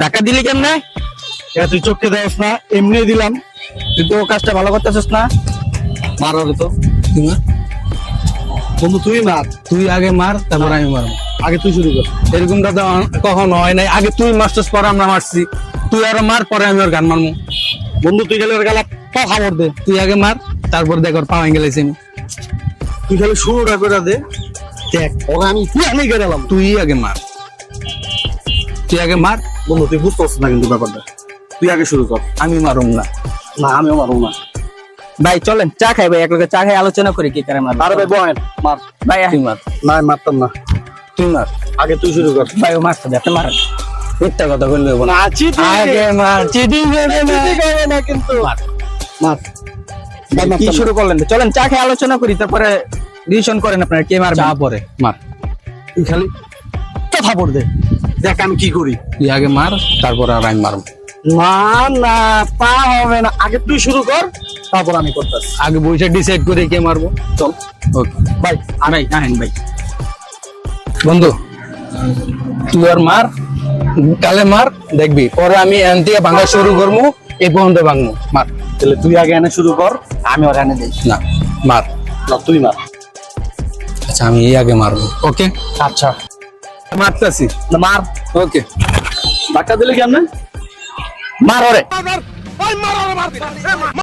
ধাক্কা দিলি কেমনে? এ তুই চোখকে দেওয়াস না এমনি দিলাম। তুই তো কাজটা ভালো করতেছিস না। মার হবে তো। তুই বন্ধু তুই মার। তুই আগে মার তারপর আমি মারবো। আগে তুই শুরু কর। এরকমটা তো কখনো হয় নাই। আগে তুই মারছিস পরে আমরা মারছি। তুই আরও মার পরে আমি ওর গান মারবো। বন্ধু তুই গেলে ওর গালা পা খাবার দে। তুই আগে মার তারপর দেখ ওর পাওয়াই গেলেছি আমি তুই খালি শুরুটা করে দে। দেখ। ওকে আমি পুরানি গেলাম তুই আগে মার। তুই আগে মার বন্ধু তুই বুঝতে পারছিস না কিন্তু ব্যাপারটা। তুই আগে শুরু কর। আমি মারুম না। না আমিও মারুম না। ভাই চলেন চা খাই ভাই একলগে চা খাই আলোচনা করি কি করে মার আরে ভাই বয়েন মার। ভাই তুই মার। না মারতাম না। তুই মার। আগে তুই শুরু কর। ভাই ও মারতে দে আপনি মারেন। মিথ্যা কথা বললে না। চিঠি আগে মার চিঠি দেবে না। খাবে না কিন্তু। মার। মার। কি শুরু করলেন? চলেন চা খাই আলোচনা করি তারপরে ডিসিশন করেন আপনারা কে মারবেন। চা পরে। মার। তুই খালি। কথা পড় দে দেখ আমি কি করি? তুই আগে মার তারপর আর আমি মারব। না না তা হবে না। আগে তুই শুরু কর তারপর আমি করতেছি। আগে বইটা ডিসাইড করে কে মারবো। চল। ওকে। ভাই ভাই আহেন ভাই। বন্ধু তুই আর মার কালে মার দেখবি। পরে আমি এন দিয়ে ভাঙা শুরু করব এই পর্যন্ত ভাঙবো। মার। তাহলে তুই আগে এনে শুরু কর আমি ওর এনে দিই। না মার। না তুই মার। আচ্ছা আমি এই আগে মারবো ওকে? আচ্ছা। মারতাছি। মার। ওকে। ধাক্কা দিলে কেমন? মার ওরে।